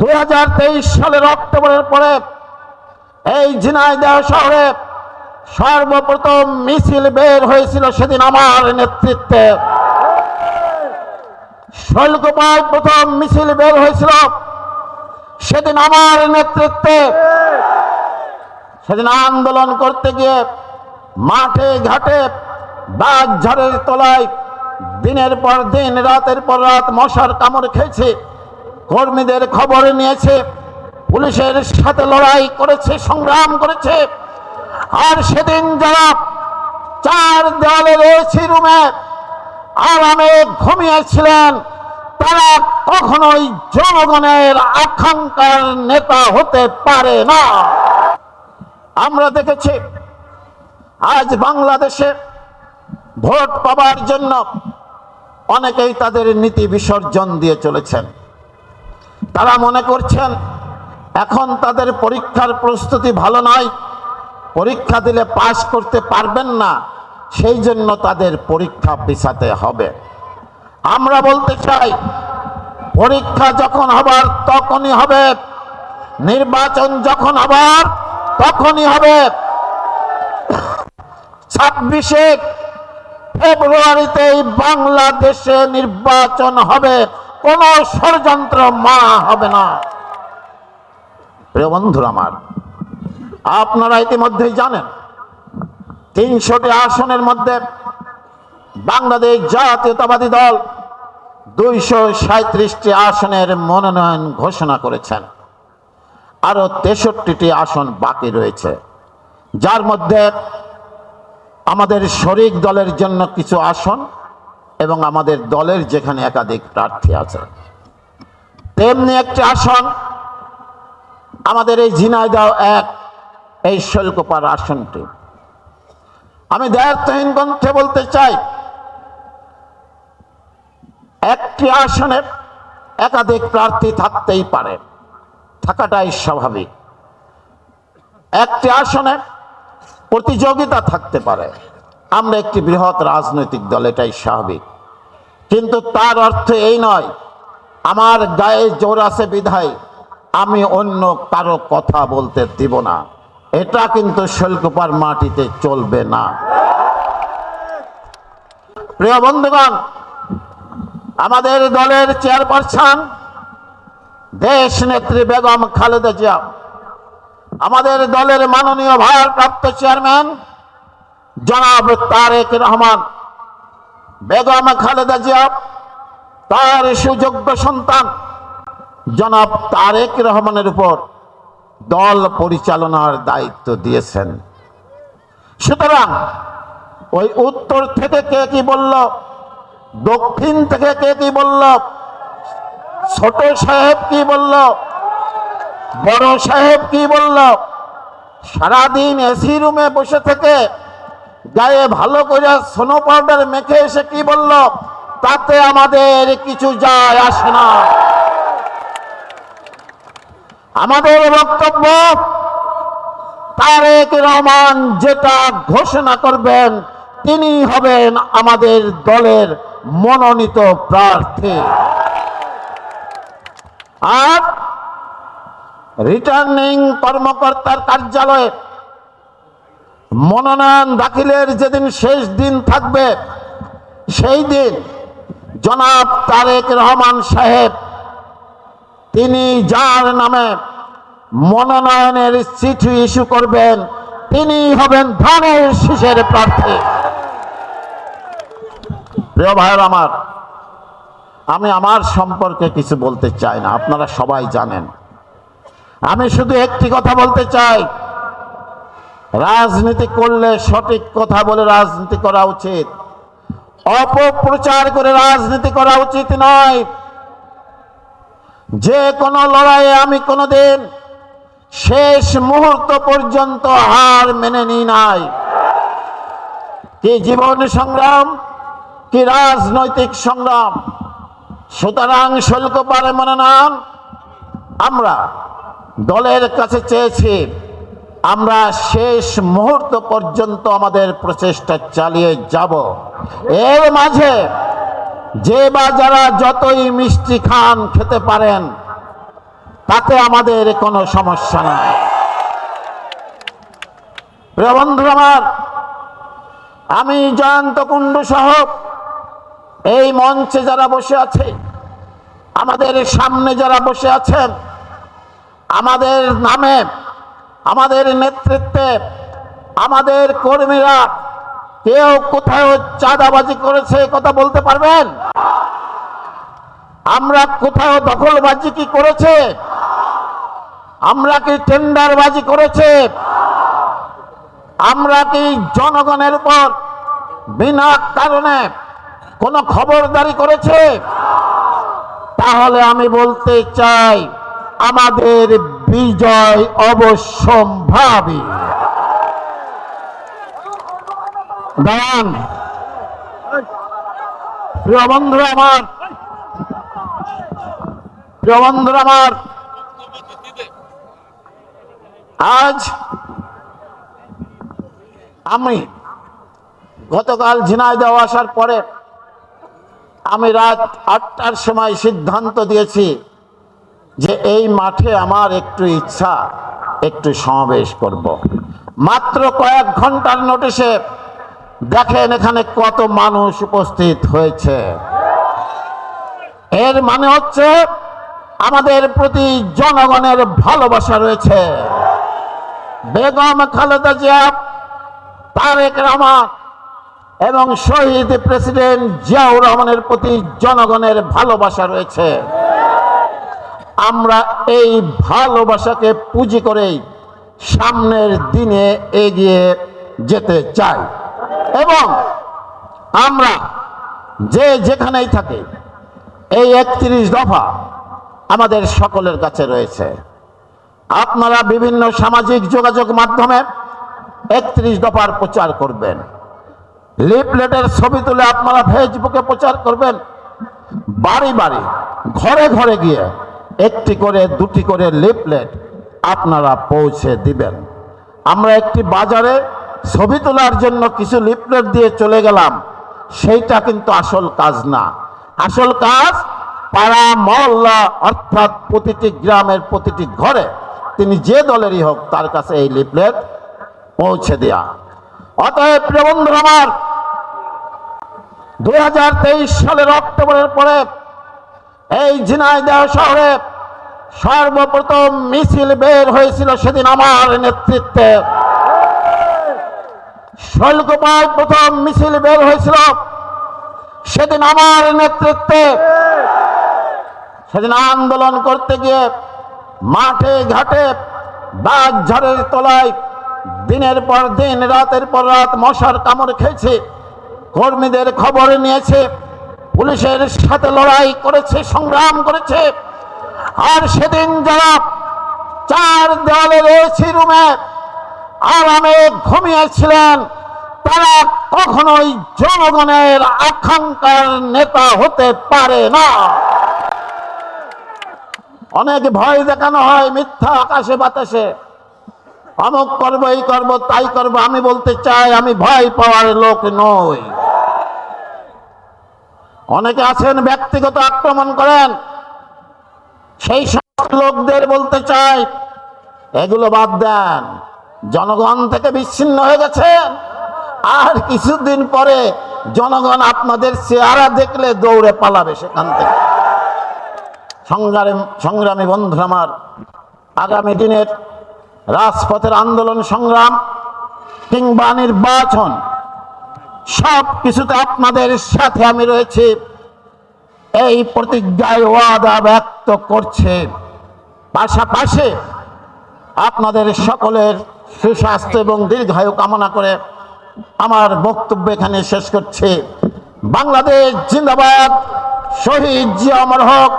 দু হাজার তেইশ সালের অক্টোবরের পরে এই ঝিনাইদহ শহরে সর্বপ্রথম মিছিল বের হয়েছিল সেদিন আমার নেতৃত্বে। শৈলকুমার প্রথম মিছিল বের হয়েছিল সেদিন আমার নেতৃত্বে। সেদিন আন্দোলন করতে গিয়ে মাঠে, ঘাটে বাঘ ঝড়ের তলায় দিনের পর দিন, রাতের পর রাত মশার কামড় খেয়েছে। কর্মীদের খবর নিয়েছে, পুলিশের সাথে লড়াই করেছে, সংগ্রাম করেছে। আর সেদিন যারা চার দেওয়ালের এসি রুমে, আরামে ঘুমিয়েছিলেন, তারা কখনোই জনগণের আকাঙ্ক্ষার নেতা হতে পারে না। আমরা দেখেছি, আজ বাংলাদেশে ভোট পাবার জন্য অনেকেই তাদের নীতি বিসর্জন দিয়ে চলেছেন। তারা মনে করছেন, এখন তাদের পরীক্ষার প্রস্তুতি ভালো নয়, পরীক্ষা দিলে পাশ করতে পারবেন না, সেই জন্য তাদের পরীক্ষা পিছাতে হবে। আমরা বলতে চাই, পরীক্ষা যখন হবার তখনই হবে, নির্বাচন যখন হবার তখনই হবে। ছাব্বিশে ফেব্রুয়ারিতে এই বাংলাদেশে নির্বাচন হবে। কোন ষড়যন্ত্র মা হবে না। প্রিয় বন্ধুরা আমার, আপনারা ইতিমধ্যেই জানেন, তিনশোটি আসনের মধ্যে বাংলাদেশ জাতীয়তাবাদী দল দুইশো সাঁত্রিশটি আসনের মনোনয়ন ঘোষণা করেছেন। আরও তেষট্টিটি আসন বাকি রয়েছে। যার মধ্যে আমাদের শরিক দলের জন্য কিছু আসন এবং আমাদের দলের যেখানে একাধিক প্রার্থী আছে। তেমনি একটি আসন, আমাদের এই ঝিনাইদহ এক, এই শৈলকোপার আসনটি। আমি দায়িত্বহীন কণ্ঠে বলতে চাই, একটি আসনে একাধিক প্রার্থী থাকতেই পারে, থাকাটাই স্বাভাবিক। একটি আসনে প্রতিযোগিতা থাকতে পারে। আমরা একটি বৃহৎ রাজনৈতিক দল, এটাই স্বাভাবিক। কিন্তু তার অর্থ এই নয়, আমার গায়ে জোর আছে বিধায় আমি অন্য কারও কথা বলতে দিব না। এটা কিন্তু শৈলকুপার মাটিতে চলবে না। প্রিয় বন্ধুগণ, আমাদের দলের চেয়ারপারসন, দেশ নেত্রী বেগম খালেদা জিয়া, আমাদের দলের মাননীয় ভারপ্রাপ্ত চেয়ারম্যান জনাব তারেক রহমান, বেগম খালেদা জিয়া, তার সুযোগ্য সন্তান জনাব তারেক রহমানের উপর দল পরিচালনার দায়িত্ব দিয়েছেন। সুতরাং ওই উত্তর থেকে কে কি বলল, দক্ষিণ থেকে কে কি বলল, ছোট সাহেব কি বলল, বড় সাহেব কি বলল, সারাদিন এসি রুমে বসে থেকে গায়ে ভালো করে সোনো পাউডার মেখে এসে কি বলল? তাতে আমাদের কিছু যায় আসে না। আমাদের বক্তব্য, তারেক রহমান যেটা ঘোষণা করবেন, তিনি হবেন আমাদের দলের মনোনীত প্রার্থী। আর রিটার্নিং কর্মকর্তার কার্যালয়ে মনোনয়ন দাখিলের যেদিন শেষ দিন থাকবে, সেই দিন জনাব তারেক রহমান সাহেব, তিনি যার নামে মনোনয়নের চিঠি ইস্যু করবেন, তিনি হবেন ধানের শীষের প্রার্থী। প্রিয় ভাইয়ের আমার, আমি আমার সম্পর্কে কিছু বলতে চাই না, আপনারা সবাই জানেন। আমি শুধু একটি কথা বলতে চাই রাজনীতি করলে সঠিক কথা বলে রাজনীতি করা উচিত। অপপ্রচার করে রাজনীতি করা উচিত নয়। যে কোনো লড়াইয়ে আমি কোনোদিন শেষ মুহূর্ত পর্যন্ত হার মেনে নিই নাই। কি জীবন সংগ্রাম, কি রাজনৈতিক সংগ্রাম। সুতরাং শুল্ক পারে মনে নাম আমরা দলের কাছে চেয়েছি। আমরা শেষ মুহূর্ত পর্যন্ত আমাদের প্রচেষ্টা চালিয়ে যাব। এর মাঝে যে বা যারা যতই মিষ্টি খান, খেতে পারেন, তাতে আমাদের কোনো সমস্যা নাই। প্রিয় বন্ধু আমার, আমি জয়ন্ত কুণ্ডু সহ এই মঞ্চে যারা বসে আছে, আমাদের সামনে যারা বসে আছেন, আমাদের নামে আমাদের নেতৃত্বে আমাদের কর্মীরা কেউ কোথাও চাঁদাবাজি করেছে কথা বলতে পারবেন? আমরা কোথাও দখলবাজি কি করেছে? আমরা কি টেন্ডারবাজি করেছে? আমরা কি জনগণের উপর বিনা কারণে কোনো খবরদারি করেছে? তাহলে আমি বলতে চাই, আমাদের বিজয় অবশ্যম্ভাবী। দাঁড়ান। প্রিয় আমার, প্রিয় বন্ধু আমার, আজ আমি গতকাল ঝিনাইদহ আসার পরে আমি রাত আটটার সময় সিদ্ধান্ত দিয়েছি যে এই মাঠে আমার একটু ইচ্ছা, একটু সমাবেশ করব। মাত্র কয়েক ঘণ্টার নোটিশে দেখেন এখানে কত মানুষ উপস্থিত হয়েছে। এর মানে হচ্ছে আমাদের প্রতি জনগণের ভালোবাসা রয়েছে। বেগম খালেদা জিয়া, তারেক রহমান এবং শহীদ প্রেসিডেন্ট জিয়াউর রহমানের প্রতি জনগণের ভালোবাসা রয়েছে। আমরা এই ভালোবাসাকে পুঁজি করেই সামনের দিনে এগিয়ে যেতে চাই। এবং আমরা যে যেখানেই থাকি, এই একত্রিশ দফা আমাদের সকলের কাছে রয়েছে। আপনারা বিভিন্ন সামাজিক যোগাযোগ মাধ্যমে একত্রিশ দফার প্রচার করবেন। লিফলেটের ছবি তুলে আপনারা ফেসবুকে প্রচার করবেন। বাড়ি বাড়ি, ঘরে ঘরে গিয়ে একটি করে, দুটি করে লিফলেট আপনারা পৌঁছে দিবেন। আমরা একটি বাজারে ছবি তোলার জন্য কিছু লিফলেট দিয়ে চলে গেলাম। সেইটা কিন্তু আসল কাজ না। আসল কাজ পাড়া, মহল্লা, অর্থাৎ প্রতিটি গ্রামের প্রতিটি ঘরে তিনি যে দলেরই হোক তার কাছে এই লিফলেট পৌঁছে দেয়া। অতএব প্রিয় বন্ধু আমার তেইশ সালের অক্টোবরের পরে এই ঝিনাইদহ শহরে সর্বপ্রথম মিছিল বের হয়েছিল সেদিন আমার নেতৃত্বে। শৈলকুপাল প্রথম মিছিল বের হয়েছিল সেদিন আমার নেতৃত্বে। সেদিন আন্দোলন করতে গিয়ে মাঠে, ঘাটে বাঘ ঝড়ের তলায় দিনের পর দিন, রাতের পর রাত মশার কামড় খেয়েছে। কর্মীদের খবর নিয়েছে। পুলিশের সাথে লড়াই করেছে, সংগ্রাম করেছে। আর সেদিন যারা চার দেওয়ালের এসি রুমে আরামে ঘুমিয়েছিলেন তারা কখনোই জনগণের আকাঙ্ক্ষার নেতা হতে পারে না। অনেক ভয় দেখানো হয় মিথ্যা আকাশে বাতাসে। অমুক করব, এই করব, তাই করব, আমি বলতে চাই, আমি ভয় পাওয়ার লোক নই। অনেকে আছেন ব্যক্তিগত আক্রমণ করেন। সেই সমস্ত লোকদের বলতে চাই, এগুলো বাদ দেন। জনগণ থেকে বিচ্ছিন্ন হয়ে গেছেন আর কিছুদিন পরে জনগণ আপনাদের চেহারা দেখলে দৌড়ে পালাবে সেখান থেকে। সংগ্রামী সংগ্রামী বন্ধু আমার, আগামী দিনের রাজপথের আন্দোলন সংগ্রাম কিংবা নির্বাচন সব কিছুতে আপনাদের সাথে আমি রয়েছি। এই প্রতিজ্ঞায় ওয়াদা ব্যক্ত করছে। পাশাপাশি আপনাদের সকলের সুস্বাস্থ্য এবং দীর্ঘায়ু কামনা করে আমার বক্তব্য এখানে শেষ করছি। বাংলাদেশ জিন্দাবাদ। শহীদ জিয়া অমর হক।